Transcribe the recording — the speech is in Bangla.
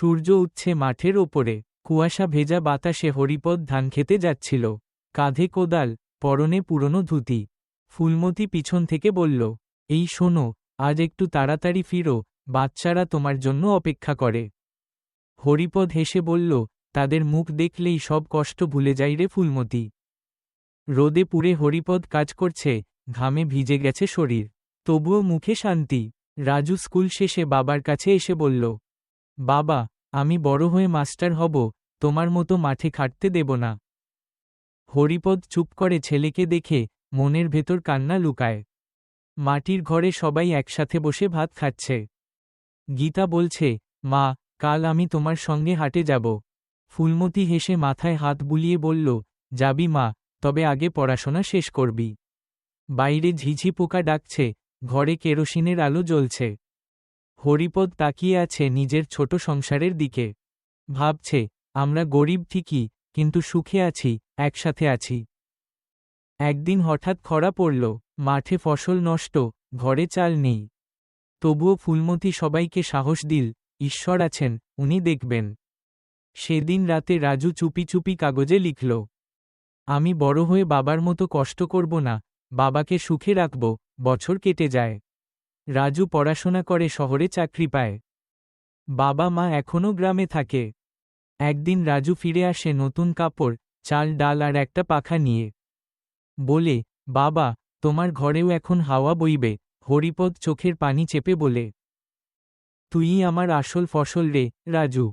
সূর্য উঠছে মাঠের ওপরে, কুয়াশা ভেজা বাতাসে হরিপদ ধান খেতে যাচ্ছিল। কাঁধে কোদাল, পরনে পুরনো ধুতি। ফুলমতি পিছন থেকে বলল, এই শোনো, আজ একটু তাড়াতাড়ি ফিরো, বাচ্চারা তোমার জন্য অপেক্ষা করে। হরিপদ হেসে বলল, তাদের মুখ দেখলেই সব কষ্ট ভুলে যাই রে ফুলমতি। রোদে পুড়ে হরিপদ কাজ করছে, ঘামে ভিজে গেছে শরীর। তবুও মুখে শান্তি। রাজু স্কুল শেষে বাবার কাছে এসে বলল বাবা, আমি বড় হয়ে মাস্টার হব, তোমার মতো মাঠে খাটতে দেব না। হরিপদ চুপ করে ছেলেকে দেখে মনের ভেতর কান্না লুকায়। মাটির ঘরে সবাই একসাথে বসে ভাত খাচ্ছে। গীতা বলছে, মা, কাল আমি তোমার সঙ্গে হাটে যাব। ফুলমতি হেসে মাথায় হাত বুলিয়ে বলল, যাবি মা, তবে আগে পড়াশোনা শেষ করবি। বাইরে ঝিঝি পোকা ডাকছে, ঘরে কেরোসিনের আলো জ্বলছে। হরিপদ তাকিয়ে আছে নিজের ছোট সংসারের দিকে। ভাবছে, আমরা গরিব ঠিকই, কিন্তু সুখে আছি, একসাথে আছি। একদিন হঠাৎ খরা পড়ল, মাঠে ফসল নষ্ট, ঘরে চাল নেই। তবুও ফুলমতি সবাইকে সাহস দিল, ঈশ্বর আছেন, উনি দেখবেন। সেদিন রাতে রাজু চুপি চুপি কাগজে লিখল, আমি বড় হয়ে বাবার মতো কষ্ট করব না, বাবাকে সুখে রাখব, বছর কেটে যায়। রাজু পড়াশোনা করে শহরে চাকরি পায়। বাবা মা এখনও গ্রামে থাকে। একদিন রাজু ফিরে আসে নতুন কাপড়, চাল, ডাল আর একটা পাখা নিয়ে। বলে, বাবা, তোমার ঘরেও এখন হাওয়া বইবে, হরিপদ চোখের পানি চেপে বলে, তুই আমার আসল ফসল রে, রাজু।